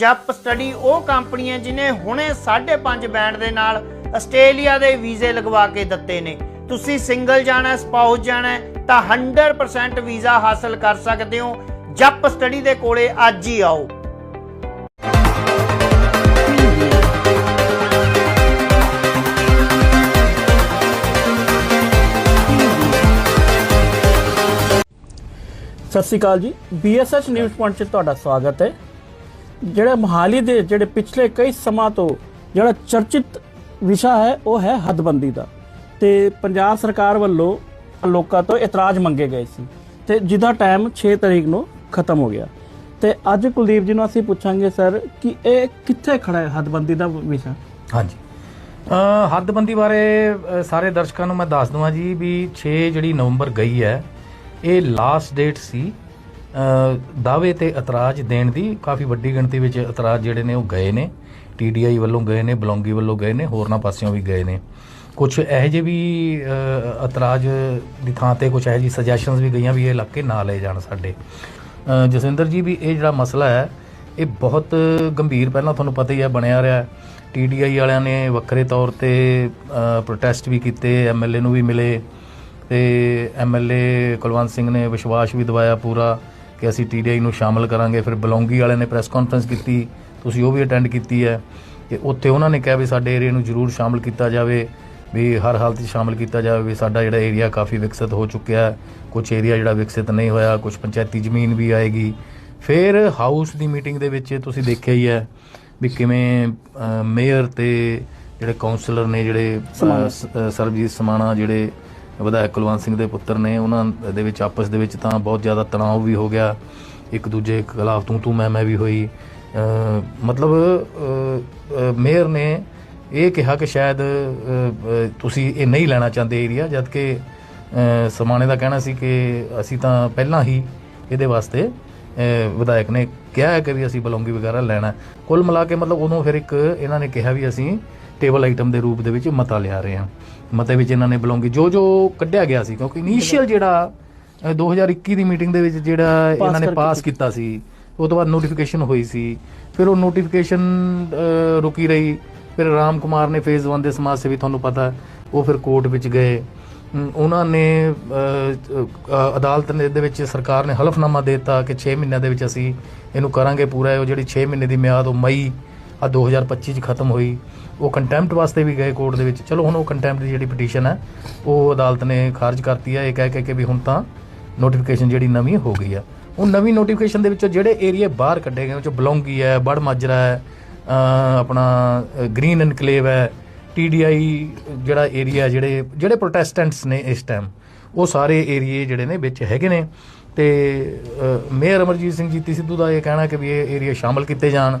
ਜੱਪ study ਉਹ company ਹੈ ਜਿਨੇ ਹੁਣੇ 5.5 ਬੈਂਡ ਦੇ ਨਾਲ ਆਸਟ੍ਰੇਲੀਆ ਦੇ ਵੀਜ਼ੇ ਲਗਵਾ ਕੇ ਦਿੱਤੇ ਨੇ। ਤੁਸੀਂ ਸਿੰਗਲ ਜਾਣਾ, ਸਪਾਊਸ ਜਾਣਾ, ਤਾਂ 100% ਵੀਜ਼ਾ ਹਾਸਲ ਕਰ ਸਕਦੇ ਹੋ। ਜਪ ਸਟੱਡੀ ਦੇ ਕੋਲੇ ਅੱਜ ਹੀ ਆਓ। ਸਤਿ ਸ਼੍ਰੀ ਅਕਾਲ ਜੀ। BSH ਨਿਊਜ਼ ਪੁਆਇੰਟ 'ਚ ਤੁਹਾਡਾ ਸਵਾਗਤ ਹੈ। ਜਿਹੜਾ ਮੋਹਾਲੀ ਦੇ ਜਿਹੜੇ ਪਿਛਲੇ ਕਈ ਸਮਾਂ ਤੋਂ ਜਿਹੜਾ ਚਰਚਿਤ ਵਿਸ਼ਾ ਹੈ, ਉਹ ਹੈ ਹੱਦਬੰਦੀ ਦਾ। ਤੇ ਪੰਜਾਬ ਸਰਕਾਰ ਵੱਲੋਂ ਲੋਕਾਂ ਤੋਂ ਇਤਰਾਜ਼ ਮੰਗੇ ਗਏ ਸੀ। ਤੇ ਜਿਹਦਾ ਟਾਈਮ 6 ਤਰੀਕ ਨੂੰ ਖਤਮ ਹੋ ਗਿਆ। ਤੇ ਅੱਜ ਕੁਲਦੀਪ ਜੀ ਨੂੰ ਅਸੀਂ ਪੁੱਛਾਂਗੇ, ਸਰ, ਕਿ ਇਹ ਕਿੱਥੇ ਖੜਾ ਹੈ ਹੱਦਬੰਦੀ ਦਾ ਵਿਸ਼ਾ? ਹਾਂਜੀ। ਹੱਦਬੰਦੀ ਬਾਰੇ ਸਾਰੇ ਦਰਸ਼ਕਾਂ ਨੂੰ ਮੈਂ ਦੱਸ ਦਵਾਂ ਜੀ ਵੀ 6 ਜਿਹੜੀ ਨਵੰਬਰ ਗਈ ਹੈ, ਇਹ ਲਾਸਟ ਡੇਟ ਸੀ ਦਾਅਵੇ ਤੇ ਇਤਰਾਜ਼ ਦੇਣ ਦੀ ਕਾਫੀ ਵੱਡੀ ਗਿਣਤੀ ਵਿੱਚ ਇਤਰਾਜ਼ ਜਿਹੜੇ ਨੇ ਉਹ ਗਏ ਨੇ। ਟੀਡੀਆਈ ਵੱਲੋਂ ਗਏ ਨੇ ਬਲੌਂਗੀ ਵੱਲੋਂ ਗਏ ਨੇ, ਹੋਰਨਾਂ ਪਾਸਿਓਂ ਵੀ ਗਏ ਨੇ। ਕੁਝ ਇਹੋ ਜਿਹੇ ਵੀ ਇਤਰਾਜ਼ ਦੀ ਥਾਂ ਤੇ ਕੁਝ ਇਹੋ ਜਿਹੀ ਸੁਜੈਸ਼ਨਸ ਵੀ ਗਈਆਂ ਵੀ ਇਹ ਇਲਾਕੇ ਨਾ ਲਏ ਜਾਣ ਸਾਡੇ। ਜਸਵਿੰਦਰ ਜੀ ਵੀ ਇਹ ਜਿਹੜਾ ਮਸਲਾ ਹੈ, ਇਹ ਬਹੁਤ ਗੰਭੀਰ ਪਹਿਲਾਂ ਤੁਹਾਨੂੰ ਪਤਾ ਹੀ ਹੈ, ਬਣਿਆ ਰਿਹਾ ਟੀਡੀਆਈ ਵਾਲਿਆਂ ਨੇ ਵੱਖਰੇ ਤੌਰ ਤੇ ਪ੍ਰੋਟੈਸਟ ਵੀ ਕੀਤੇ ਐਮਐਲਏ ਨੂੰ ਵੀ ਮਿਲੇ ਤੇ ਐਮਐਲਏ ਕੁਲਵੰਤ ਸਿੰਘ ਨੇ ਵਿਸ਼ਵਾਸ ਵੀ ਦਿਵਾਇਆ ਪੂਰਾ। ਕਿ ਅਸੀਂ ਟੀਡੀਆਈ ਨੂੰ ਸ਼ਾਮਲ ਕਰਾਂਗੇ। ਫਿਰ ਬਲੌਂਗੀ ਵਾਲਿਆਂ ਨੇ ਪ੍ਰੈਸ ਕਾਨਫਰੰਸ ਕੀਤੀ ਤੁਸੀਂ ਉਹ ਵੀ ਅਟੈਂਡ ਕੀਤੀ ਹੈ ਤੇ ਉੱਥੇ ਉਹਨਾਂ ਨੇ ਕਿਹਾ ਵੀ ਸਾਡੇ ਏਰੀਆ ਨੂੰ ਜ਼ਰੂਰ ਸ਼ਾਮਲ ਕੀਤਾ ਜਾਵੇ ਵੀ ਹਰ ਹਾਲਤ 'ਚ ਸ਼ਾਮਲ ਕੀਤਾ ਜਾਵੇ ਵੀ ਸਾਡਾ ਜਿਹੜਾ ਏਰੀਆ ਕਾਫੀ ਵਿਕਸਿਤ ਹੋ ਚੁੱਕਿਆ ਹੈ। ਕੁਝ ਏਰੀਆ ਜਿਹੜਾ ਵਿਕਸਿਤ ਨਹੀਂ ਹੋਇਆ ਕੁਝ ਪੰਚਾਇਤੀ ਜ਼ਮੀਨ ਵੀ ਆਏਗੀ। ਫਿਰ ਹਾਊਸ ਦੀ ਮੀਟਿੰਗ ਦੇ ਵਿੱਚ ਤੁਸੀਂ ਦੇਖਿਆ ਹੀ ਹੈ ਵੀ ਕਿਵੇਂ ਮੇਅਰ ਤੇ ਜਿਹੜੇ ਕਾਉਂਸਲਰ ਨੇ ਜਿਹੜੇ ਸਰਬਜੀਤ ਸਮਾਣਾ ਜਿਹੜੇ ਵਿਧਾਇਕ ਕੁਲਵੰਤ ਸਿੰਘ ਦੇ ਪੁੱਤਰ ਨੇ ਉਹਨਾਂ ਦੇ ਵਿੱਚ, ਆਪਸ ਦੇ ਵਿੱਚ ਤਾਂ ਬਹੁਤ ਜ਼ਿਆਦਾ ਤਣਾਅ ਵੀ ਹੋ ਗਿਆ। ਇੱਕ ਦੂਜੇ ਖਿਲਾਫ ਤੂੰ ਤੂੰ ਮੈਂ ਮੈਂ ਵੀ ਹੋਈ। ਮਤਲਬ ਮੇਅਰ ਨੇ ਇਹ ਕਿਹਾ ਕਿ ਸ਼ਾਇਦ ਤੁਸੀਂ ਇਹ ਨਹੀਂ ਲੈਣਾ ਚਾਹੁੰਦੇ ਏਰੀਆ ਜਦ ਕਿ ਸਮਾਣੇ ਦਾ ਕਹਿਣਾ ਸੀ ਕਿ ਅਸੀਂ ਤਾਂ ਪਹਿਲਾਂ ਹੀ ਇਹਦੇ ਵਾਸਤੇ ਵਿਧਾਇਕ ਨੇ ਕਿਹਾ ਹੈ ਕਿ ਵੀ ਅਸੀਂ ਬਲੌਂਗੀ ਵਗੈਰਾ ਲੈਣਾ। ਕੁੱਲ ਮਿਲਾ ਕੇ ਮਤਲਬ ਉਦੋਂ ਫਿਰ ਇੱਕ ਇਹਨਾਂ ਨੇ ਕਿਹਾ ਵੀ ਅਸੀਂ ਟੇਬਲ ਆਈਟਮ ਦੇ ਰੂਪ ਦੇ ਵਿੱਚ ਮਤਾ ਲਿਆ ਰਹੇ ਹਾਂ। ਮਤੇ ਵਿੱਚ ਇਹਨਾਂ ਨੇ ਬਲੌਂਗੀ ਜੋ ਜੋ ਕੱਢਿਆ ਗਿਆ ਸੀ ਕਿਉਂਕਿ ਇਨੀਸ਼ੀਅਲ ਜਿਹੜਾ ਅ, 2021 ਦੀ ਮੀਟਿੰਗ ਦੇ ਵਿੱਚ ਜਿਹੜਾ ਇਹਨਾਂ ਨੇ ਪਾਸ ਕੀਤਾ ਸੀ ਉਹ ਤੋਂ ਬਾਅਦ ਨੋਟੀਫਿਕੇਸ਼ਨ ਹੋਈ ਸੀ। ਫਿਰ ਉਹ ਨੋਟੀਫਿਕੇਸ਼ਨ ਰੁਕੀ ਰਹੀ। ਫਿਰ ਰਾਮ ਕੁਮਾਰ ਨੇ ਫੇਜ਼ 1 ਦੇ ਸਮਾਜ ਸੇਵੀ ਤੁਹਾਨੂੰ ਪਤਾ ਉਹ ਫਿਰ ਕੋਰਟ ਵਿੱਚ ਗਏ। ਉਹਨਾਂ ਨੇ ਅਦਾਲਤ ਨੇ ਦੇ ਵਿੱਚ ਸਰਕਾਰ ਨੇ ਹਲਫਨਾਮਾ ਦੇ ਦਿੱਤਾ ਕਿ 6 ਮਹੀਨਿਆਂ ਦੇ ਵਿੱਚ ਅਸੀਂ ਇਹਨੂੰ ਕਰਾਂਗੇ ਪੂਰਾ। ਉਹ ਜਿਹੜੀ 6 ਮਹੀਨੇ ਦੀ ਮਿਆਦ ਉਹ ਮਈ ਆ 2025 ਚ ਖਤਮ ਹੋਈ। ਉਹ ਕੰਟੈਂਪਟ ਵਾਸਤੇ ਵੀ ਗਏ ਕੋਰਟ ਦੇ ਵਿੱਚ। ਚਲੋ ਹੁਣ ਉਹ ਕੰਟੈਂਪਟ ਦੀ ਜਿਹੜੀ ਪਟੀਸ਼ਨ ਹੈ, ਉਹ ਅਦਾਲਤ ਨੇ ਖਾਰਜ ਕਰਤੀ ਹੈ। ਇਹ ਕਹਿ ਕੇ ਕਿ ਵੀ ਹੁਣ ਤਾਂ ਨੋਟੀਫਿਕੇਸ਼ਨ ਜਿਹੜੀ ਨਵੀਂ ਹੋ ਗਈ ਆ। ਉਹ ਨਵੀਂ ਨੋਟੀਫਿਕੇਸ਼ਨ ਦੇ ਵਿੱਚੋਂ ਜਿਹੜੇ ਏਰੀਆ ਬਾਹਰ ਕੱਢੇ ਗਏ, ਉਹ ਚ ਬਲੌਂਗੀ ਹੈ, ਬੜ ਮਾਜਰਾ ਹੈ ਆਪਣਾ ਗ੍ਰੀਨ ਇਨਕਲੇਵ ਹੈ ਟੀਡੀਆਈ ਜਿਹੜਾ ਏਰੀਆ ਜਿਹੜੇ ਜਿਹੜੇ ਪ੍ਰੋਟੈਸਟੈਂਟਸ ਨੇ ਇਸ ਟਾਈਮ ਉਹ ਸਾਰੇ ਏਰੀਏ ਜਿਹੜੇ ਨੇ ਵਿੱਚ ਹੈਗੇ ਨੇ। ਤੇ ਮੇਅਰ ਅਮਰਜੀਤ ਸਿੰਘ ਜੀਤੀ ਸਿੱਧੂ ਦਾ ਇਹ ਕਹਿਣਾ ਕਿ ਵੀ ਇਹ ਏਰੀਆ ਸ਼ਾਮਲ ਕੀਤੇ ਜਾਣ।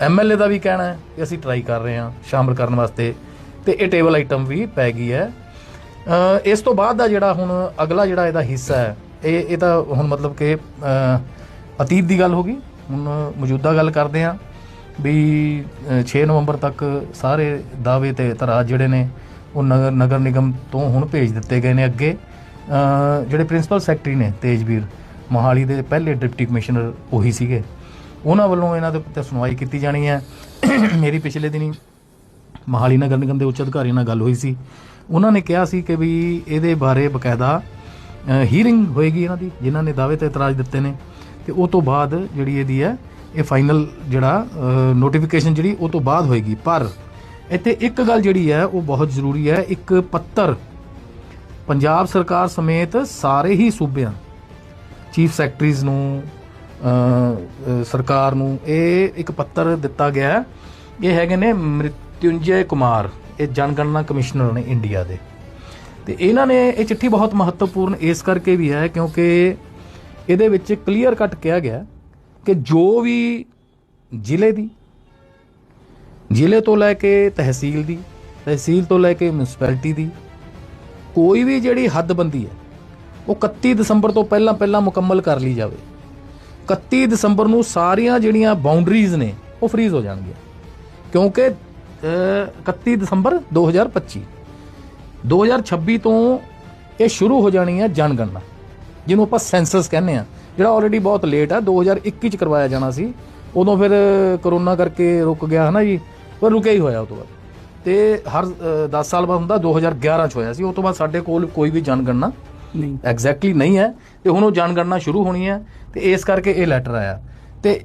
ਐਮਐਲਏ ਦਾ ਵੀ ਕਹਿਣਾ ਹੈ ਕਿ ਅਸੀਂ ਟਰਾਈ ਕਰ ਰਹੇ ਹਾਂ ਸ਼ਾਮਲ ਕਰਨ ਵਾਸਤੇ ਤੇ ਇਹ ਟੇਬਲ ਆਈਟਮ ਵੀ ਪੈ ਗਈ ਹੈ। ਇਸ ਤੋਂ ਬਾਅਦ ਦਾ ਜਿਹੜਾ ਹੁਣ ਅਗਲਾ ਜਿਹੜਾ ਇਹਦਾ ਹਿੱਸਾ ਹੈ ਇਹ ਇਹ ਤਾਂ ਹੁਣ ਮਤਲਬ ਕਿ ਅਤੀਤ ਦੀ ਗੱਲ ਹੋ ਗਈ। ਹੁਣ ਮੌਜੂਦਾ ਗੱਲ ਕਰਦੇ ਹਾਂ ਵੀ ਅ, 6 ਨਵੰਬਰ ਤੱਕ ਸਾਰੇ ਦਾਅਵੇ ਤੇ ਇਤਰਾਜ਼ ਜਿਹੜੇ ਨੇ ਉਹ ਨਗਰ ਨਗਰ ਨਿਗਮ ਤੋਂ ਹੁਣ ਭੇਜ ਦਿੱਤੇ ਗਏ ਨੇ ਅੱਗੇ। ਜਿਹੜੇ ਪ੍ਰਿੰਸੀਪਲ ਸੈਕਟਰੀ ਨੇ ਤੇਜਵੀਰ ਮੋਹਾਲੀ ਦੇ ਪਹਿਲੇ ਡਿਪਟੀ ਕਮਿਸ਼ਨਰ ਉਹੀ ਸੀਗੇ। ਉਹਨਾਂ ਵੱਲੋਂ ਇਹਨਾਂ ਦੇ ਉੱਤੇ ਸੁਣਵਾਈ ਕੀਤੀ ਜਾਣੀ ਹੈ। ਮੇਰੀ ਪਿਛਲੇ ਦਿਨੀ ਮੋਹਾਲੀ ਨਗਰ ਨਿਗਮ ਦੇ ਉੱਚ ਅਧਿਕਾਰੀਆਂ ਨਾਲ ਗੱਲ ਹੋਈ ਸੀ। ਉਹਨਾਂ ਨੇ ਕਿਹਾ ਸੀ ਕਿ ਵੀ ਇਹਦੇ ਬਾਰੇ ਬਕਾਇਦਾ ਹੀਅਰਿੰਗ ਹੋਏਗੀ ਇਹਨਾਂ ਦੀ, ਜਿਨ੍ਹਾਂ ਨੇ ਦਾਅਵੇ ਤੇ ਇਤਰਾਜ਼ ਦਿੱਤੇ ਨੇ। ਤੇ ਉਹ ਤੋਂ ਬਾਅਦ ਜਿਹੜੀ ਇਹਦੀ ਹੈ, ਇਹ ਫਾਈਨਲ ਜਿਹੜਾ ਨੋਟੀਫਿਕੇਸ਼ਨ ਜਿਹੜੀ, ਉਹ ਤੋਂ ਬਾਅਦ ਹੋਏਗੀ। ਪਰ ਇੱਥੇ ਇੱਕ ਗੱਲ ਜਿਹੜੀ ਹੈ, ਉਹ ਬਹੁਤ ਜ਼ਰੂਰੀ ਹੈ। ਇੱਕ ਪੱਤਰ ਪੰਜਾਬ ਸਰਕਾਰ ਸਮੇਤ ਸਾਰੇ ਹੀ ਸੂਬਿਆਂ, ਚੀਫ ਸੈਕਟਰੀਜ਼ ਨੂੰ ਸਰਕਾਰ ਨੂੰ ਇਹ ਇੱਕ ਪੱਤਰ ਦਿੱਤਾ ਗਿਆ ਇਹ ਹੈਗੇ ਨੇ ਮ੍ਰਿਤਿੰਜੇ ਕੁਮਾਰ, ਇਹ ਜਨਗਣਨਾ ਕਮਿਸ਼ਨਰ ਨੇ ਇੰਡੀਆ ਦੇ। ਤੇ ਇਹਨਾਂ ਨੇ ਇਹ ਚਿੱਠੀ ਬਹੁਤ ਮਹੱਤਵਪੂਰਨ ਇਸ ਕਰਕੇ ਵੀ ਹੈ ਕਿਉਂਕਿ ਇਹਦੇ ਵਿੱਚ ਕਲੀਅਰ ਕੱਟ ਕਿਹਾ ਗਿਆ ਕਿ ਜੋ ਵੀ ਜ਼ਿਲ੍ਹੇ ਦੀ, ਜ਼ਿਲ੍ਹੇ ਤੋਂ ਲੈ ਕੇ ਤਹਿਸੀਲ ਦੀ, ਤਹਿਸੀਲ ਤੋਂ ਲੈ ਕੇ ਮਿਊਨਿਸਪੈਲਿਟੀ ਦੀ ਕੋਈ ਵੀ ਜਿਹੜੀ ਹੱਦਬੰਦੀ ਹੈ, ਉਹ 31 ਦਸੰਬਰ ਤੋਂ ਪਹਿਲਾਂ ਪਹਿਲਾਂ ਮੁਕੰਮਲ ਕਰ ਲਈ ਜਾਵੇ। 31 ਦਸੰਬਰ ਨੂੰ ਸਾਰੀਆਂ ਜਿਹੜੀਆਂ ਬਾਉਂਡਰੀਜ਼ ਨੇ ਉਹ ਫ੍ਰੀਜ਼ ਹੋ ਜਾਣਗੀਆਂ। ਕਿਉਂਕਿ ਅਹ, 31 ਦਸੰਬਰ 2025 2026 ਤੋਂ ਇਹ ਸ਼ੁਰੂ ਹੋ ਜਾਣੀ ਹੈ ਜਨਗਣਨਾ ਜਿਹਨੂੰ ਆਪਾਂ ਸੈਂਸਸ ਕਹਿੰਦੇ ਆ ਜਿਹੜਾ ਆਲਰੇਡੀ ਬਹੁਤ ਲੇਟ ਹੈ 2021 ਚ ਕਰਵਾਇਆ ਜਾਣਾ ਸੀ ਉਦੋਂ ਫਿਰ ਕਰੋਨਾ ਕਰਕੇ ਰੁਕ ਗਿਆ ਹਨਾ ਜੀ ਪਰ ਰੁਕਿਆ ਹੀ ਹੋਇਆ ਉਹ ਤੋਂ ਬਾਅਦ। ਤੇ ਹਰ 10 ਸਾਲ ਬਾਅਦ ਹੁੰਦਾ 2011 ਚ ਹੋਇਆ ਸੀ ਉਸ ਤੋਂ ਬਾਅਦ ਸਾਡੇ ਕੋਲ ਕੋਈ ਵੀ ਜਨਗਣਨਾ ਨਹੀਂ। ਐਗਜ਼ੈਕਟਲੀ ਨਹੀਂ ਹੈ। ਤੇ ਹੁਣ ਉਹ ਜਨਗਣਨਾ ਸ਼ੁਰੂ ਹੋਣੀ ਹੈ ਤੇ ਇਸ ਕਰਕੇ ਇਹ ਲੈਟਰ ਆਇਆ। ਤੇ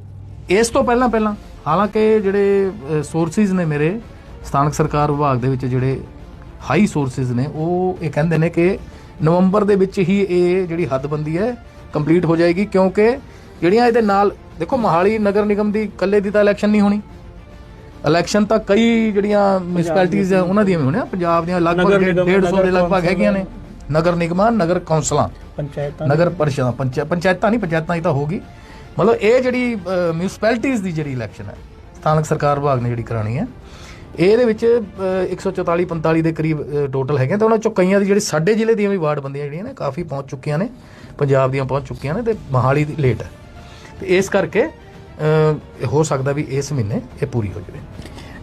ਇਸ ਤੋਂ ਪਹਿਲਾਂ ਪਹਿਲਾਂ ਹਾਲਾਂਕਿ ਜਿਹੜੇ ਸੋਰਸਿਸ ਨੇ ਮੇਰੇ ਸਥਾਨਕ ਸਰਕਾਰ ਵਿਭਾਗ ਦੇ ਵਿੱਚ ਜਿਹੜੇ ਹਾਈ ਸੋਰਸਿਸ ਨੇ ਉਹ ਇਹ ਕਹਿੰਦੇ ਨੇ ਕਿ ਨਵੰਬਰ ਦੇ ਵਿੱਚ ਹੀ ਇਹ ਜਿਹੜੀ ਹੱਦਬੰਦੀ ਹੈ ਕੰਪਲੀਟ ਹੋ ਜਾਏਗੀ ਕਿਉਂਕਿ ਜਿਹੜੀਆਂ ਇਹਦੇ ਨਾਲ ਦੇਖੋ ਮੋਹਾਲੀ ਨਗਰ ਨਿਗਮ ਦੀ ਇਕੱਲੇ ਦੀ ਤਾਂ ਇਲੈਕਸ਼ਨ ਨਹੀਂ ਹੋਣੀ। ਇਲੈਕਸ਼ਨ ਤਾਂ ਕਈ ਜਿਹੜੀਆਂ ਮਿਊਨਿਸਪੈਲਿਟੀਆਂ ਉਹਨਾਂ ਦੀਆਂ ਵੀ ਹੋਣੀਆਂ। ਪੰਜਾਬ ਦੀਆਂ ਲਗਭਗ ਨਗਰ ਨਿਗਮ, 150 ਦੇ ਲਗਭਗ ਹੈਗੀਆਂ ਨੇ। ਨਗਰ ਨਿਗਮਾਂ ਨਗਰ ਕੌਂਸਲਾਂ ਪੰਚਾਇਤਾਂ ਨਗਰ ਪਰਿਸ਼ਦਾਂ ਪੰਚਾਇਤ ਨਹੀਂ ਪੰਚਾਇਤਾਂ ਹੀ ਤਾਂ ਹੋਗੀ ਮਤਲਬ ਇਹ ਜਿਹੜੀ ਮਿਊਨਿਸਪੈਲਿਟੀਆਂ ਦੀ ਜਿਹੜੀ ਇਲੈਕਸ਼ਨ ਹੈ ਸਥਾਨਕ ਸਰਕਾਰ ਵਿਭਾਗ ਨੇ ਜਿਹੜੀ ਕਰਾਣੀ ਹੈ ਇਹਦੇ ਵਿੱਚ ਅਹ, 144 45 ਦੇ ਕਰੀਬ ਟੋਟਲ ਹੈਗੇ ਤੇ ਉਹਨਾਂ ਚੋਂ ਕਈਆਂ ਦੀ ਜਿਹੜੀ ਸਾਡੇ ਜ਼ਿਲ੍ਹੇ ਦੀਆਂ ਵੀ ਵਾਰਡ ਬੰਦੀਆਂ ਜਿਹੜੀਆਂ ਨੇ ਕਾਫੀ ਪਹੁੰਚ ਚੁੱਕੀਆਂ ਨੇ ਪੰਜਾਬ ਦੀਆਂ ਪਹੁੰਚ ਚੁੱਕੀਆਂ ਨੇ ਤੇ ਮਹਾਲੀ ਦੀ ਲੇਟ ਹੈ। ਤੇ ਇਸ ਕਰਕੇ ਹੋ ਸਕਦਾ ਵੀ ਇਸ ਮਹੀਨੇ ਇਹ ਪੂਰੀ ਹੋ ਜਾਵੇ।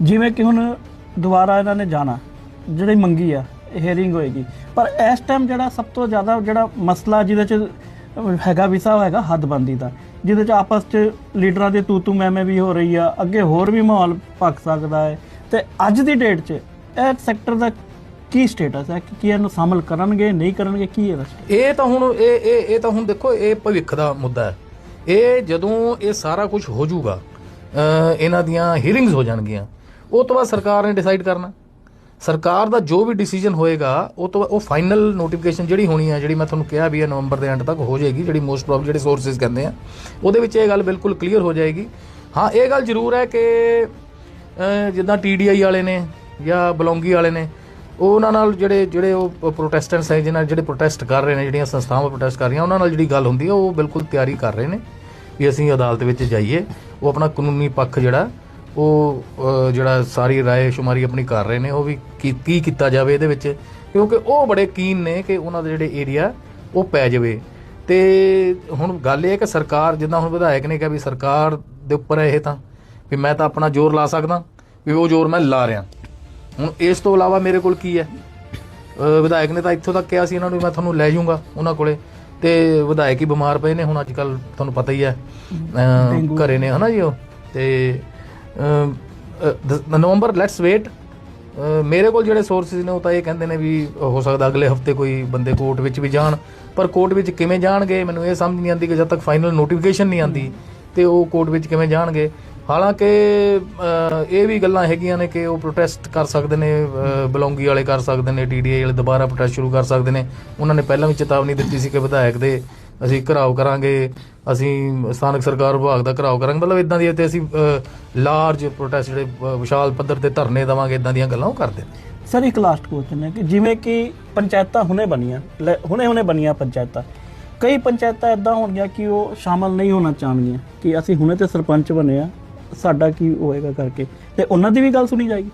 ਜਿਵੇਂ ਕਿ ਹੁਣ ਦੁਬਾਰਾ ਇਹਨਾਂ ਨੇ ਜਾਣਾ ਜਿਹੜੀ ਮੰਗੀ ਆ ਹੀਅਰਿੰਗ ਹੋਏਗੀ। ਪਰ ਇਸ ਟਾਈਮ ਜਿਹੜਾ ਸਭ ਤੋਂ ਜ਼ਿਆਦਾ ਜਿਹੜਾ ਮਸਲਾ ਜਿਹਦੇ ਚ ਹੈਗਾ ਵਿਸਾ ਹੈਗਾ ਹੱਦਬੰਦੀ ਦਾ। ਜਿਹਦੇ ਚ ਆਪਸ ਚ ਲੀਡਰਾਂ ਦੇ ਤੂ ਤੂ ਮੈਂ ਮੈਂ ਵੀ ਹੋ ਰਹੀ ਆ, ਅੱਗੇ ਹੋਰ ਵੀ ਮਾਹੌਲ ਭਖ ਸਕਦਾ ਹੈ। ਤੇ ਅੱਜ ਦੀ ਡੇਟ 'ਚ ਇਹ ਸੈਕਟਰ ਦਾ ਕੀ ਸਟੇਟਸ ਹੈ? ਕਿ ਕੀ ਇਹਨੂੰ ਸ਼ਾਮਲ ਕਰਨਗੇ, ਨਹੀਂ ਕਰਨਗੇ, ਕੀ ਹੈ ਵੈਸੇ ਇਹ ਤਾਂ ਹੁਣ, ਇਹ ਇਹ ਇਹ ਤਾਂ ਹੁਣ ਦੇਖੋ, ਇਹ ਭਵਿੱਖ ਦਾ ਮੁੱਦਾ ਹੈ। ਇਹ ਜਦੋਂ ਇਹ ਸਾਰਾ ਕੁਝ ਹੋ ਜਾਊਗਾ ਇਹਨਾਂ ਦੀਆਂ ਹੀਅਰਿੰਗਸ ਹੋ ਜਾਣਗੀਆਂ, ਉਹ ਤੋਂ ਬਾਅਦ ਸਰਕਾਰ ਨੇ ਡਿਸਾਈਡ ਕਰਨਾ। ਸਰਕਾਰ ਦਾ ਜੋ ਵੀ ਡਿਸੀਜਨ ਹੋਏਗਾ, ਉਹ ਤੋਂ ਉਹ ਫਾਈਨਲ ਨੋਟੀਫਿਕੇਸ਼ਨ ਜਿਹੜੀ ਹੋਣੀ ਹੈ ਜਿਹੜੀ ਮੈਂ ਤੁਹਾਨੂੰ ਕਿਹਾ ਵੀ ਹੈ ਨਵੰਬਰ ਦੇ ਐਂਡ ਤੱਕ ਹੋ ਜਾਏਗੀ, ਜਿਹੜੀ ਮੋਸਟ ਪ੍ਰੋਬਬਲ ਜਿਹੜੇ ਸੋਰਸਸ ਕਹਿੰਦੇ ਆ, ਉਹਦੇ ਵਿੱਚ ਇਹ ਗੱਲ ਬਿਲਕੁਲ ਕਲੀਅਰ ਹੋ ਜਾਏਗੀ। ਹਾਂ, ਇਹ ਗੱਲ ਜ਼ਰੂਰ ਹੈ ਕਿ, ਅਹ, ਜਿੱਦਾਂ ਟੀਡੀਆਈ ਵਾਲੇ ਨੇ ਜਾਂ ਬਲੌਂਗੀ ਵਾਲੇ ਨੇ, ਉਹ ਉਹਨਾਂ ਨਾਲ ਜਿਹੜੇ ਜਿਹੜੇ ਉਹ ਪ੍ਰੋਟੈਸਟੈਂਟਸ ਹੈ, ਜਿਹਨਾਂ ਜਿਹੜੇ ਪ੍ਰੋਟੈਸਟ ਕਰ ਰਹੇ ਨੇ, ਜਿਹੜੀਆਂ ਸੰਸਥਾਵਾਂ ਪ੍ਰੋਟੈਸਟ ਕਰ ਰਹੀਆਂ, ਉਹਨਾਂ ਨਾਲ ਜਿਹੜੀ ਗੱਲ ਹੁੰਦੀ ਹੈ ਉਹ ਬਿਲਕੁਲ ਤਿਆਰੀ ਕਰ ਰਹੇ ਨੇ ਵੀ ਅਸੀਂ ਅਦਾਲਤ ਵਿੱਚ ਜਾਈਏ, ਉਹ ਆਪਣਾ ਕਾਨੂੰਨੀ ਪੱਖ ਜਿਹੜਾ ਉਹ ਜਿਹੜਾ ਸਾਰੀ ਰਾਏ ਸ਼ੁਮਾਰੀ ਆਪਣੀ ਕਰ ਰਹੇ ਨੇ ਉਹ ਵੀ ਕੀ ਕੀ ਕੀਤਾ ਜਾਵੇ ਇਹਦੇ ਵਿੱਚ? ਕਿਉਂਕਿ ਉਹ ਬੜੇ ਕੀਨ ਨੇ ਕਿ ਉਹਨਾਂ ਦੇ ਜਿਹੜੇ ਏਰੀਆ ਉਹ ਪੈ ਜਾਵੇ। ਤੇ ਹੁਣ ਗੱਲ ਇਹ ਹੈ ਕਿ ਸਰਕਾਰ ਜਿੱਦਾਂ ਹੁਣ ਵਿਧਾਇਕ ਨੇ ਕਿਹਾ ਵੀ ਸਰਕਾਰ ਦੇ ਉੱਪਰ ਹੈ ਇਹ ਤਾਂ ਵੀ ਮੈਂ ਤਾਂ ਆਪਣਾ ਜ਼ੋਰ ਲਾ ਸਕਦਾ ਵੀ ਉਹ ਜ਼ੋਰ ਮੈਂ ਲਾ ਰਿਹਾ। ਹੁਣ ਇਸ ਤੋਂ ਇਲਾਵਾ ਮੇਰੇ ਕੋਲ ਕੀ ਹੈ? ਵਿਧਾਇਕ ਨੇ ਤਾਂ ਇੱਥੋਂ ਤੱਕ ਕਿਹਾ ਸੀ ਇਹਨਾਂ ਨੂੰ ਮੈਂ ਤੁਹਾਨੂੰ ਲੈ ਜਾਊਂਗਾ ਉਹਨਾਂ ਕੋਲੇ। ਤੇ ਵਿਧਾਇਕ ਹੀ ਬਿਮਾਰ ਪਏ ਨੇ ਹੁਣ ਅੱਜ ਕੱਲ ਤੁਹਾਨੂੰ ਪਤਾ ਹੀ ਹੈ ਘਰੇ ਨੇ ਹਨਾ ਜੀ ਉਹ? ਤੇ ਨਵੰਬਰ ਲੈਟਸ ਵੇਟ ਮੇਰੇ ਕੋਲ ਜਿਹੜੇ ਸੋਰਸਿਸ ਨੇ ਉਹ ਤਾਂ ਇਹ ਕਹਿੰਦੇ ਨੇ ਵੀ ਹੋ ਸਕਦਾ ਅਗਲੇ ਹਫ਼ਤੇ ਕੋਈ ਬੰਦੇ ਕੋਰਟ ਵਿੱਚ ਵੀ ਜਾਣ। ਪਰ ਕੋਰਟ ਵਿੱਚ ਕਿਵੇਂ ਜਾਣਗੇ ਮੈਨੂੰ ਇਹ ਸਮਝ ਨਹੀਂ ਆਉਂਦੀ ਕਿ ਜਦ ਤੱਕ ਫਾਈਨਲ ਨੋਟੀਫਿਕੇਸ਼ਨ ਨਹੀਂ ਆਉਂਦੀ ਤੇ ਉਹ ਕੋਰਟ ਵਿੱਚ ਕਿਵੇਂ ਜਾਣਗੇ। ਹਾਲਾਂਕਿ ਇਹ ਵੀ ਗੱਲਾਂ ਹੈਗੀਆਂ ਨੇ ਕਿ ਉਹ ਪ੍ਰੋਟੈਸਟ ਕਰ ਸਕਦੇ ਨੇ ਅਹ, ਬਲੌਂਗੀ ਵਾਲੇ ਕਰ ਸਕਦੇ ਨੇ ਟੀਡੀਆਈ ਵਾਲੇ ਦੁਬਾਰਾ ਪ੍ਰੋਟੈਸਟ ਸ਼ੁਰੂ ਕਰ ਸਕਦੇ ਨੇ। ਉਹਨਾਂ ਨੇ ਪਹਿਲਾਂ ਵੀ ਚੇਤਾਵਨੀ ਦਿੱਤੀ ਸੀ ਕਿ ਵਿਧਾਇਕ ਦੇ ਅਸੀਂ ਘਰਾਓ ਕਰਾਂਗੇ ਅਸੀਂ ਸਥਾਨਕ ਸਰਕਾਰ ਵਿਭਾਗ ਦਾ ਘਰਾਓ ਕਰਾਂਗੇ। ਮਤਲਬ ਇਦਾਂ ਦੀ ਤੇ ਅਸੀਂ ਲਾਰਜ ਪ੍ਰੋਟੈਸਟ ਜਿਹੜੇ ਵਿਸ਼ਾਲ ਪੱਧਰ ਤੇ ਧਰਨੇ ਦੇਵਾਂਗੇ ਇਦਾਂ ਦੀਆਂ ਗੱਲਾਂ ਉਹ ਕਰਦੇ ਨੇ। ਸਰ ਇੱਕ ਲਾਸਟ ਕੁਐਸਚਨ ਹੈ ਕਿ ਜਿਵੇਂ ਕਿ ਪੰਚਾਇਤਾਂ ਹੁਣੇ ਬਣੀਆਂ ਹੁਣੇ ਹੁਣੇ ਬਣੀਆਂ ਪੰਚਾਇਤਾਂ ਕਈ ਪੰਚਾਇਤਾਂ ਇਦਾਂ ਹੋਣਗੀਆਂ ਕਿ ਉਹ ਸ਼ਾਮਲ ਨਹੀਂ ਹੋਣਾ ਚਾਹਣਗੀਆਂ ਕਿ ਅਸੀਂ ਹੁਣੇ ਤੇ ਸਰਪੰਚ ਬਣੇ ਆ ਸਾਡਾ ਕੀ ਹੋਏਗਾ ਕਰਕੇ। ਤੇ ਉਹਨਾਂ ਦੀ ਵੀ ਗੱਲ ਸੁਣੀ ਜਾਏਗੀ।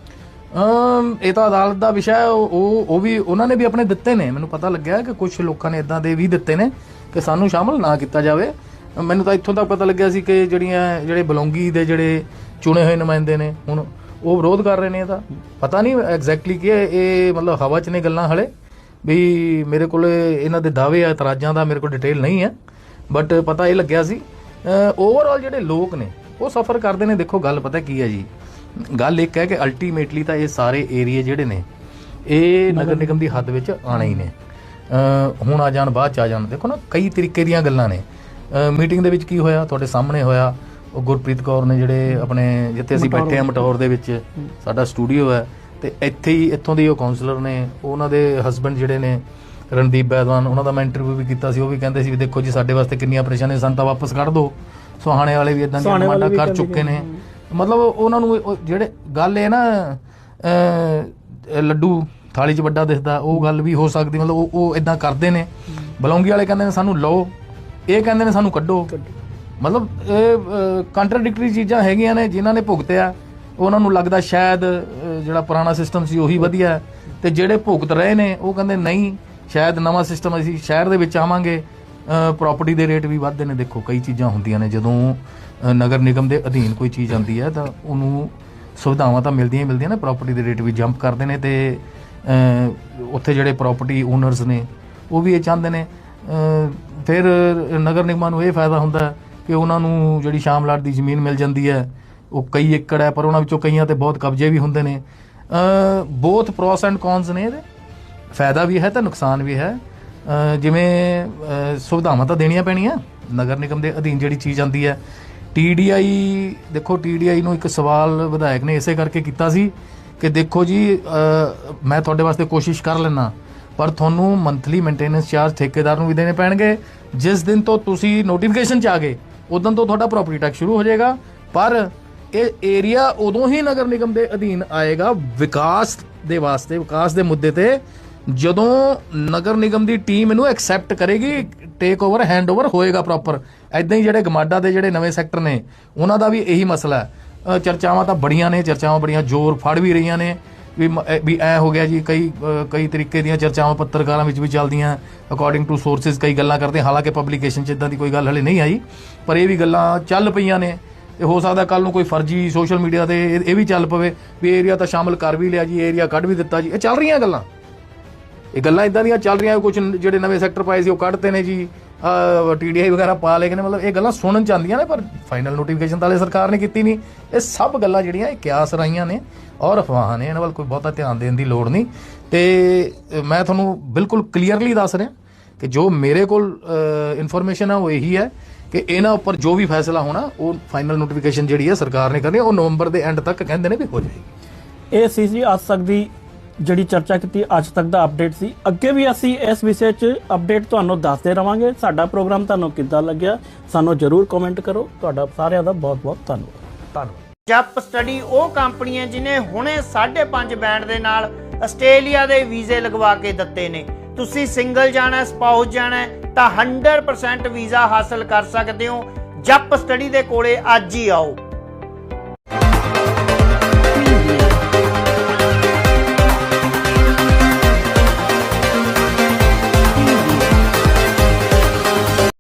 ਅਮ ਇਹ ਤਾਂ ਅਦਾਲਤ ਦਾ ਵਿਸ਼ਾ ਹੈ ਉਹ ਉਹ ਵੀ ਉਹਨਾਂ ਨੇ ਵੀ ਆਪਣੇ ਦਿੱਤੇ ਨੇ। ਮੈਨੂੰ ਪਤਾ ਲੱਗਿਆ ਕਿ ਕੁਝ ਲੋਕਾਂ ਨੇ ਇਦਾਂ ਦੇ ਵੀ ਦਿੱਤੇ ਨੇ। ਕਿ ਸਾਨੂੰ ਸ਼ਾਮਲ ਨਾ ਕੀਤਾ ਜਾਵੇ। ਮੈਨੂੰ ਤਾਂ ਇੱਥੋਂ ਤੱਕ ਪਤਾ ਲੱਗਿਆ ਸੀ ਕਿ ਜਿਹੜੀਆਂ, ਜਿਹੜੇ ਬਲੌਂਗੀ ਦੇ ਜਿਹੜੇ ਚੁਣੇ ਹੋਏ ਨੁਮਾਇੰਦੇ ਨੇ, ਹੁਣ ਉਹ ਵਿਰੋਧ ਕਰ ਰਹੇ ਨੇ ਇਹਦਾ ਪਤਾ ਨਹੀਂ ਐਗਜ਼ੈਕਟਲੀ ਕੀ ਹੈ, ਇਹ ਮਤਲਬ ਹਵਾ 'ਚ ਨੇ ਗੱਲਾਂ ਹਲੇ। ਵੀ ਮੇਰੇ ਕੋਲ ਇਹਨਾਂ ਦੇ ਦਾਅਵੇ ਆ, ਇਤਰਾਜ਼ਾਂ ਦਾ ਮੇਰੇ ਕੋਲ ਡਿਟੇਲ ਨਹੀਂ ਹੈ। ਬਟ ਪਤਾ ਇਹ ਲੱਗਿਆ ਸੀ ਓਵਰਆਲ ਜਿਹੜੇ ਲੋਕ ਨੇ, ਉਹ ਸਫਰ ਕਰਦੇ ਨੇ। ਦੇਖੋ ਗੱਲ ਪਤਾ ਕੀ ਹੈ ਜੀ। ਗੱਲ ਇੱਕ ਹੈ ਕਿ ਅਲਟੀਮੇਟਲੀ ਤਾਂ ਇਹ ਸਾਰੇ ਏਰੀਆ ਜਿਹੜੇ ਨੇ, ਇਹ ਨਗਰ ਨਿਗਮ ਦੀ ਹੱਦ ਵਿੱਚ ਆਣਾ ਹੀ ਨੇ। ਹੁਣ ਆ ਜਾਣ ਬਾਅਦ ਚ ਆ ਜਾਣ। ਦੇਖੋ ਨਾ ਕਈ ਤਰੀਕੇ ਦੀਆਂ ਗੱਲਾਂ ਨੇ। ਮੀਟਿੰਗ ਦੇ ਵਿੱਚ ਕੀ ਹੋਇਆ? ਤੁਹਾਡੇ ਸਾਹਮਣੇ ਹੋਇਆ ਉਹ ਗੁਰਪ੍ਰੀਤ ਕੌਰ ਨੇ ਜਿਹੜੇ ਆਪਣੇ ਜਿੱਥੇ ਅਸੀਂ ਬੈਠੇ ਆ ਮਟੌਰ ਦੇ ਵਿੱਚ ਸਾਡਾ ਸਟੂਡੀਓ ਹੈ ਤੇ ਇੱਥੇ ਹੀ ਇੱਥੋਂ ਦੇ ਉਹ ਕਾਉਂਸਲਰ ਨੇ ਉਹਨਾਂ ਦੇ ਹਸਬੰਡ ਜਿਹੜੇ ਨੇ ਰਣਦੀਪ ਬੈਦਵਾਨ ਉਹਨਾਂ ਦਾ ਮੈਂ ਇੰਟਰਵਿਊ ਵੀ ਕੀਤਾ ਸੀ ਉਹ ਵੀ ਕਹਿੰਦੇ ਸੀ ਵੀ ਦੇਖੋ ਜੀ ਸਾਡੇ ਵਾਸਤੇ ਕਿੰਨੀਆਂ ਪਰੇਸ਼ਾਨੀਆਂ ਸਾਨੂੰ ਤਾਂ ਵਾਪਸ ਕੱਢ ਦਿਓ। ਸੁਹਾਣੇ ਵਾਲੇ ਵੀ ਇਦਾਂ ਦੀਆਂ ਡਿਮਾਂਡਾਂ ਕਰ ਚੁੱਕੇ ਨੇ। ਮਤਲਬ ਉਹਨਾਂ ਨੂੰ ਜਿਹੜੇ ਗੱਲ ਇਹ ਨਾ ਲੱਡੂ ਥਾਲੀ 'ਚ ਵੱਡਾ ਦਿਸਦਾ, ਉਹ ਗੱਲ ਵੀ ਹੋ ਸਕਦੀ, ਮਤਲਬ ਉਹ ਉਹ ਇਦਾਂ ਕਰਦੇ ਨੇ। ਬਲੌਂਗੀ ਵਾਲੇ ਕਹਿੰਦੇ ਨੇ ਸਾਨੂੰ ਲਓ, ਇਹ ਕਹਿੰਦੇ ਨੇ ਸਾਨੂੰ ਕੱਢੋ। ਮਤਲਬ ਇਹ ਕੰਟਰਡਿਕਟਰੀ ਚੀਜ਼ਾਂ ਹੈਗੀਆਂ ਨੇ, ਜਿਨ੍ਹਾਂ ਨੇ ਭੁਗਤਿਆ। ਉਹਨਾਂ ਨੂੰ ਲੱਗਦਾ ਸ਼ਾਇਦ ਜਿਹੜਾ ਪੁਰਾਣਾ ਸਿਸਟਮ ਸੀ ਉਹੀ ਵਧੀਆ ਹੈ। ਤੇ ਜਿਹੜੇ ਭੁਗਤ ਰਹੇ ਨੇ, ਉਹ ਕਹਿੰਦੇ ਨਹੀਂ, ਸ਼ਾਇਦ ਨਵਾਂ ਸਿਸਟਮ ਅਸੀਂ ਸ਼ਹਿਰ ਦੇ ਵਿੱਚ ਆਵਾਂਗੇ। ਪ੍ਰਾਪਰਟੀ ਦੇ ਰੇਟ ਵੀ ਵੱਧਦੇ ਨੇ। ਦੇਖੋ, ਕਈ ਚੀਜ਼ਾਂ ਹੁੰਦੀਆਂ ਨੇ, ਜਦੋਂ ਨਗਰ ਨਿਗਮ ਦੇ ਅਧੀਨ ਕੋਈ ਚੀਜ਼ ਆਉਂਦੀ ਹੈ, ਤਾਂ ਉਹਨੂੰ ਸੁਵਿਧਾਵਾਂ ਤਾਂ ਮਿਲਦੀਆਂ ਹੀ ਮਿਲਦੀਆਂ ਨੇ ਪ੍ਰਾਪਰਟੀ ਦੇ ਰੇਟ ਵੀ ਜੰਪ ਕਰਦੇ ਨੇ ਤੇ ਉੱਥੇ ਜਿਹੜੇ ਪ੍ਰਾਪਰਟੀ ਓਨਰਸ ਨੇ, ਉਹ ਵੀ ਇਹ ਚਾਹੁੰਦੇ ਨੇ। ਫਿਰ ਨਗਰ ਨਿਗਮਾਂ ਨੂੰ ਇਹ ਫਾਇਦਾ ਹੁੰਦਾ ਕਿ ਉਹਨਾਂ ਨੂੰ ਜਿਹੜੀ ਸ਼ਾਮਲਾਟ ਦੀ ਜ਼ਮੀਨ ਮਿਲ ਜਾਂਦੀ ਹੈ, ਉਹ ਕਈ ਏਕੜ ਹੈ, ਪਰ ਉਹਨਾਂ ਵਿੱਚੋਂ ਕਈਆਂ ਤੇ ਬਹੁਤ ਕਬਜ਼ੇ ਵੀ ਹੁੰਦੇ ਨੇ। A both pros and cons ਨੇ ਇਹਦੇ। ਫਾਇਦਾ ਵੀ ਹੈ ਤੇ ਨੁਕਸਾਨ ਵੀ ਹੈ। ਜਿਵੇਂ ਸੁਵਿਧਾਵਾਂ ਤਾਂ ਦੇਣੀਆਂ ਪੈਣੀਆਂ। ਨਗਰ ਨਿਗਮ ਦੇ ਅਧੀਨ ਜਿਹੜੀ ਚੀਜ਼ ਆਉਂਦੀ ਹੈ। ਟੀਡੀਆਈ ਦੇਖੋ ਟੀਡੀਆਈ ਨੂੰ ਇੱਕ ਸਵਾਲ ਵਿਧਾਇਕ ਨੇ ਇਸੇ ਕਰਕੇ ਕੀਤਾ ਸੀ ਕਿ ਦੇਖੋ ਜੀ ਮੈਂ ਤੁਹਾਡੇ ਵਾਸਤੇ ਕੋਸ਼ਿਸ਼ ਕਰ ਲੈਣਾ ਪਰ ਤੁਹਾਨੂੰ ਮੰਥਲੀ ਮੇਨਟੇਨੈਂਸ ਚਾਰਜ ਠੇਕੇਦਾਰ ਨੂੰ ਵੀ ਦੇਣੇ ਪੈਣਗੇ। ਜਿਸ ਦਿਨ ਤੋਂ ਤੁਸੀਂ ਨੋਟੀਫਿਕੇਸ਼ਨ ਚ ਆ ਗਏ, ਉਦੋਂ ਤੋਂ ਤੁਹਾਡਾ ਪ੍ਰਾਪਰਟੀ ਟੈਕਸ ਸ਼ੁਰੂ ਹੋ ਜਾਏਗਾ। ਪਰ ਇਹ ਏਰੀਆ ਉਦੋਂ ਹੀ ਨਗਰ ਨਿਗਮ ਦੇ ਅਧੀਨ ਆਏਗਾ ਵਿਕਾਸ ਦੇ ਵਾਸਤੇ, ਵਿਕਾਸ ਦੇ ਮੁੱਦੇ ਤੇ, ਜਦੋਂ ਨਗਰ ਨਿਗਮ ਦੀ ਟੀਮ ਇਹਨੂੰ ਐਕਸੈਪਟ ਕਰੇਗੀ ਟੇਕ ਓਵਰ ਹੈਂਡ ਓਵਰ ਹੋਏਗਾ ਪ੍ਰੋਪਰ ਐਦਾਂ ਹੀ ਜਿਹੜੇ ਗਮਾਡਾ ਦੇ ਜਿਹੜੇ ਨਵੇਂ ਸੈਕਟਰ ਨੇ, ਉਹਨਾਂ ਦਾ ਵੀ ਇਹੀ ਮਸਲਾ ਹੈ। ਚਰਚਾਵਾਂ ਤਾਂ ਬੜੀਆਂ ਨੇ, ਚਰਚਾਵਾਂ ਬੜੀਆਂ ਜ਼ੋਰ ਫੜ ਵੀ ਰਹੀਆਂ ਨੇ ਵੀ ਮ- ਇਹ- ਵੀ ਐ ਹੋ ਗਿਆ ਜੀ, ਕਈ ਕਈ ਤਰੀਕੇ ਦੀਆਂ ਚਰਚਾਵਾਂ ਪੱਤਰਕਾਰਾਂ ਵਿੱਚ ਵੀ ਚੱਲਦੀਆਂ ਅਕੋਰਡਿੰਗ ਟੂ ਸੋਰਸਸ ਕਈ ਗੱਲਾਂ ਕਰਦੇ, ਹਾਲਾਂਕਿ ਪਬਲੀਕੇਸ਼ਨ 'ਚ ਇਦਾਂ ਦੀ ਕੋਈ ਗੱਲ ਹਲੇ ਨਹੀਂ ਆਈ, ਪਰ ਇਹ ਵੀ ਗੱਲਾਂ ਚੱਲ ਪਈਆਂ ਨੇ। ਤੇ ਹੋ ਸਕਦਾ ਕੱਲ ਨੂੰ ਕੋਈ ਫਰਜੀ ਸੋਸ਼ਲ ਮੀਡੀਆ ਤੇ ਇਹ ਇਹ ਵੀ ਚੱਲ ਪਵੇ ਵੀ ਏਰੀਆ ਤਾਂ ਸ਼ਾਮਲ ਕਰ ਵੀ ਲਿਆ ਜੀ ਏਰੀਆ ਕੱਢ ਵੀ ਦਿੱਤਾ ਜੀ, ਇਹ ਚੱਲ ਰਹੀਆਂ ਗੱਲਾਂ। ਇਹ ਗੱਲਾਂ ਇਦਾਂ ਦੀਆਂ ਚੱਲ ਰਹੀਆਂ ਕੁਝ ਜਿਹੜੇ ਨਵੇਂ ਸੈਕਟਰ ਪਾਏ ਸੀ ਉਹ ਕੱਢਤੇ ਨੇ ਜੀ ਟੀਡੀਆਈ ਵਗੈਰਾ ਪਾ ਲਏ ਨੇ ਮਤਲਬ ਇਹ ਗੱਲਾਂ ਸੁਣਨ ਚ ਆਉਂਦੀਆਂ ਨੇ, ਪਰ ਫਾਈਨਲ ਨੋਟੀਫਿਕੇਸ਼ਨ ਤਾਂ ਹਲੇ ਸਰਕਾਰ ਨੇ ਕੀਤੀ ਨਹੀਂ। ਇਹ ਸਭ ਗੱਲਾਂ ਜਿਹੜੀਆਂ, ਇਹ ਕਿਆਸ ਰਹੀਆਂ ਨੇ ਔਰ ਅਫਵਾਹਾਂ ਨੇ, ਇਹਨਾਂ ਵੱਲ ਕੋਈ ਬਹੁਤਾ ਧਿਆਨ ਦੇਣ ਦੀ ਲੋੜ ਨਹੀਂ। ਤੇ ਮੈਂ ਤੁਹਾਨੂੰ ਬਿਲਕੁਲ ਕਲੀਅਰਲੀ ਦੱਸ ਰਿਹਾ ਕਿ ਜੋ ਮੇਰੇ ਕੋਲ ਇਨਫੋਰਮੇਸ਼ਨ ਹੈ ਉਹ ਇਹੀ ਹੈ ਕਿ ਇਹਨਾਂ ਉੱਪਰ ਜੋ ਵੀ ਫੈਸਲਾ ਹੋਣਾ, ਉਹ ਫਾਈਨਲ ਨੋਟੀਫਿਕੇਸ਼ਨ ਜਿਹੜੀ ਹੈ ਸਰਕਾਰ ਨੇ ਕਰਨੀ, ਉਹ ਨਵੰਬਰ ਦੇ ਐਂਡ ਤੱਕ ਕਹਿੰਦੇ ਨੇ ਵੀ ਹੋ ਜਾਏਗੀ। ਇਹ ਸੀ ਜੀ ਅੱਜ ਤੱਕ ਦੀ ਜਿਹੜੀ ਚਰਚਾ ਕੀਤੀ ਅੱਜ ਤੱਕ ਦਾ ਅਪਡੇਟ ਸੀ। ਅੱਗੇ ਵੀ ਅਸੀਂ ਇਸ ਵਿਸ਼ੇ 'ਚ ਅਪਡੇਟ ਤੁਹਾਨੂੰ ਦੱਸਦੇ ਰਵਾਂਗੇ। ਸਾਡਾ ਪ੍ਰੋਗਰਾਮ ਤੁਹਾਨੂੰ ਕਿੱਦਾਂ ਲੱਗਿਆ, ਸਾਨੂੰ ਜਰੂਰ ਕਮੈਂਟ ਕਰੋ। ਤੁਹਾਡਾ ਸਾਰਿਆਂ ਦਾ ਬਹੁਤ ਬਹੁਤ ਧੰਨਵਾਦ। ਧੰਨਵਾਦ। ਜਪ ਸਟੱਡੀ ਉਹ ਕੰਪਨੀ ਹੈ ਜਿਨੇ ਹੁਣੇ 5.5 ਬੈਂਡ ਦੇ ਨਾਲ ਆਸਟ੍ਰੇਲੀਆ ਦੇ ਵੀਜ਼ੇ ਲਗਵਾ ਕੇ ਦਿੱਤੇ ਨੇ। ਤੁਸੀਂ ਸਿੰਗਲ ਜਾਣਾ ਸਪਾਊਸ ਜਾਣਾ, ਤਾਂ 100% ਵੀਜ਼ਾ ਹਾਸਲ ਕਰ ਸਕਦੇ ਹੋ। ਜਪ ਸਟੱਡੀ ਦੇ ਕੋਲੇ ਅੱਜ ਹੀ ਆਓ।